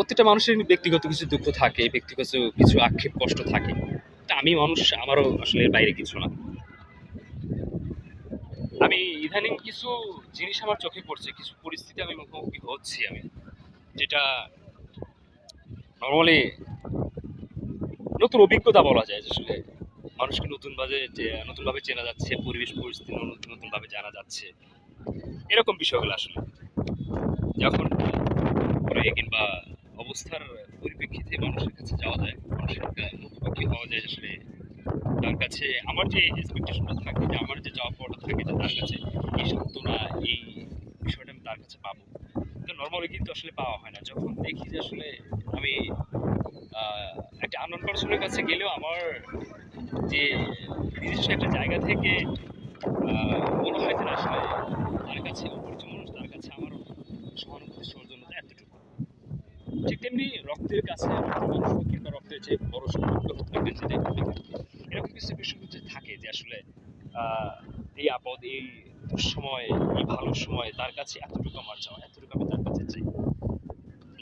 প্রত্যেকটা মানুষের ব্যক্তিগত কিছু দুঃখ থাকে, ব্যক্তিগত কিছু আক্ষেপ, কষ্ট থাকে। তা আমি মানুষ, আমারও আসলে বাইরে কিছু না। আমি ইদানিং কিছু জিনিস আমার চোখে পড়ছে, কিছু পরিস্থিতি আমি মুখোমুখি হচ্ছি আমি, যেটা নর্মালি নতুন অভিজ্ঞতা বলা যায় আসলে মানুষকে নতুনভাবে নতুনভাবে চেনা যাচ্ছে, পরিবেশ, পরিস্থিতি নতুন, নতুনভাবে জানা যাচ্ছে, এরকম বিষয়গুলো আসলে। যখন কিংবা অবস্থার পরিপ্রেক্ষিতে মানুষের কাছে যাওয়া যায়, মানুষের মুখোমুখি হওয়া যায় আসলে। তার কাছে আমার যে এক্সপেকটেশনটা থাকে যে আমার যে যাওয়া পাওয়াটা থাকে যে তার কাছে এই সান্ত্বনা, এই বিষয়টা আমি তার কাছে পাবো। তো নর্মালি কিন্তু আসলে পাওয়া হয় না। যখন দেখি যে আসলে আমি একটা আননোন পার্সনের কাছে গেলেও আমার যে নিজস্ব একটা জায়গা থেকে মনে হয় যে আসলে তার কাছে অপরিচিত মানুষ তার কাছে আমার সহানুভূতি সৌজন্যতা এতটুকু ঠিক তেমনি রক্তের কাছে রক্তের কিংবা রক্তের যে বড় সম্পর্ক যেটাই হোক এরকম কিছু বিষয় হচ্ছে থাকে যে আসলে এই আপদ, এই দুঃসময় এই ভালো সময় তার কাছে এতটুকু আমার চাওয়া, এতটুকু আমি তার কাছে চাই।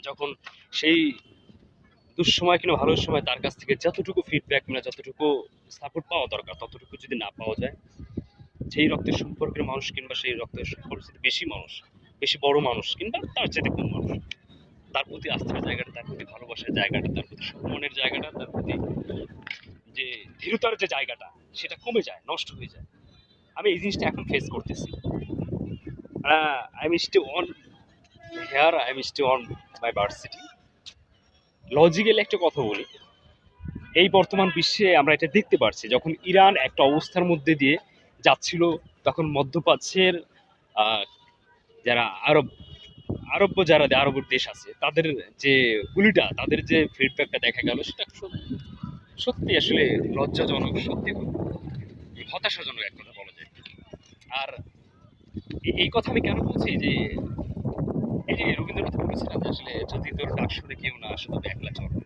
যখন সেই দুঃসময় কিংবা ভালো সময় তার কাছ থেকে যতটুকু ফিডব্যাক মানে যতটুকু সাপোর্ট পাওয়া দরকার, ততটুকু যদি না পাওয়া যায় সেই রক্তের সম্পর্কের মানুষ কিংবা সেই রক্তের পরিস্থিতি, বেশি মানুষ, বেশি বড় মানুষ কিংবা তার চেয়ে কম মানুষ। তার প্রতি আস্থার জায়গাটা, তার প্রতি ভালোবাসার জায়গাটা, তার প্রতি সম্মানের জায়গাটা, তার প্রতি যে ধীরতার যে জায়গাটা, সেটা কমে যায়, নষ্ট হয়ে যায়। আমি এই জিনিসটা এখন ফেস করতেছি। I am stay on here I am stay on my varsity logically একটা কথা বলি। এই বর্তমান বিশ্বে আমরা এটা দেখতে পারছি, যখন ইরান একটা অবস্থার মধ্যে দিয়ে যাচ্ছিল, তখন মধ্যপ্রাচ্যের যারা আরব আরব যারা আরব দেশ আছে, তাদের যে গুলিটা, তাদের যে ফিডব্যাকটা দেখা গেল, সেটা সত- সত্যি আসলে লজ্জাজনক সত্যি হতাশাজনক এক কথা বলা যায়। আর এই কথা আমি কেন বলছি যে, এই যে রবীন্দ্রনাথ বলেছিলেন যে আসলে যদি তোর ডাক শুনে কেউ না আসে তবে একলা চল।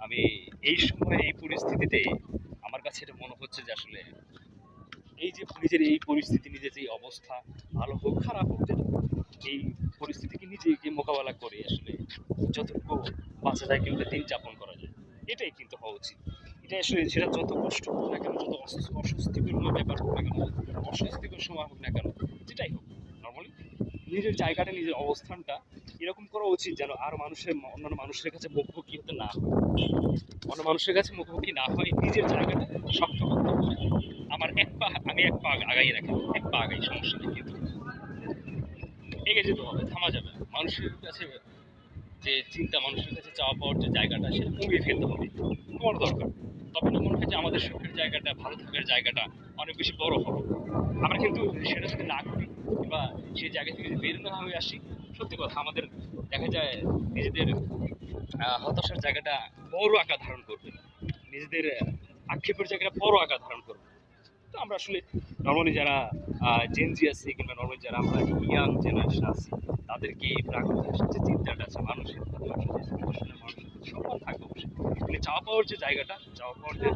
আমি এই সময়, এই পরিস্থিতিতে আমার কাছে এটা মনে হচ্ছে যে আসলে এই যে নিজের এই পরিস্থিতি, নিজের যে অবস্থা, ভালো হোক, খারাপ হোক, যেটা এই পরিস্থিতিকে নিজেকে মোকাবেলা করে আসলে যতটুকু বাঁচা যায় কিংবা দিন যাপন করা যায়, এটাই কিন্তু হওয়া উচিত। এটা আসলে সেটা যত কষ্ট হোক না কেন, যত অস্বস্তি অস্বস্তিকর ব্যাপার হোক না কেন, অস্বস্তিকর সময় হোক না কেন, যেটাই হোক নর্মালি নিজের জায়গাটা, নিজের অবস্থানটা এরকম করা উচিত যেন আর মানুষের অন্যান্য মানুষের কাছে মুখোমুখি হতে না হয়। অন্য মানুষের কাছে মুখোমুখি না হয়, নিজের জায়গাটা শক্ত করতে হবে আমার এক পা আমি এক পা আগাই রাখি, এক পা আগাই, সমস্যা নেই কিন্তু। এগিয়ে যেতে হবে, থামা যাবে। মানুষের কাছে যে চিন্তা, মানুষের কাছে চাওয়া পাওয়ার যে জায়গাটা, সেটা কমিয়ে ফেলতে হবে। কমানো দরকার। তবে না মনে হয় যে আমাদের সুখের জায়গাটা, ভালো থাকার জায়গাটা অনেক বেশি বড় হবে। আমরা কিন্তু সেটা যদি না করি কিংবা সেই জায়গা থেকে যদি বের না হয়ে আসি, সত্যি কথা আমাদের দেখা যায় নিজেদের হতাশার জায়গাটা বড় আকার ধারণ করবে। নিজেদের আক্ষেপের জায়গাটা বড় আকার ধারণ করবে। তো আমরা আসলে নর্মালি যারা জেনজি আছি কিংবা নর্মালি যারা আমরা ইয়াং জেনারেশন আছি, তাদেরকে এই প্রাকৃতিক যে চিন্তাটা আছে, মানুষের মানুষের আসলে মানুষের সম্মান থাকবে অবশ্যই। মানে চাওয়া পাওয়ার যে জায়গাটা, চাওয়া পাওয়ার যে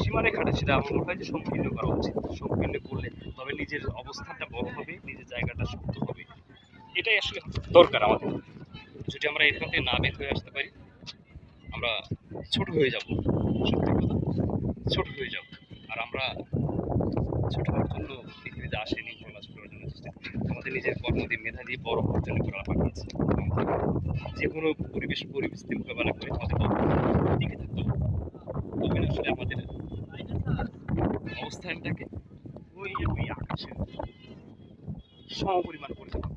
সীমারেখাটা, সেটা আমার মনে হয় যে সংকীর্ণ করা উচিত। সংকীর্ণ করলে তবে নিজের অবস্থানটা বড় হবে, নিজের জায়গাটা শক্ত হবে। এটাই আসলে দরকার আমাদের। যদি আমরা এখান থেকে না বের হয়ে আসতে পারি, আমরা ছোট হয়ে যাব। সত্যি কথা, ছোট হয়ে যাব। আর আমরা ছোট জন্য পৃথিবীতে আসেনি আমরা ছোট হওয়ার জন্য করি। আমাদের নিজের কর্ম মেধা দিয়ে বড় হওয়ার জন্য করা পাঠিয়েছে যে কোনো পরিবেশ পরিস্থিতি মোকাবেলা করে আমাদের টিকে থাকতে তবে আসলে আমাদের অবস্থানটাকে ওই ওই আকাশের সমপরিমাণ থাকো।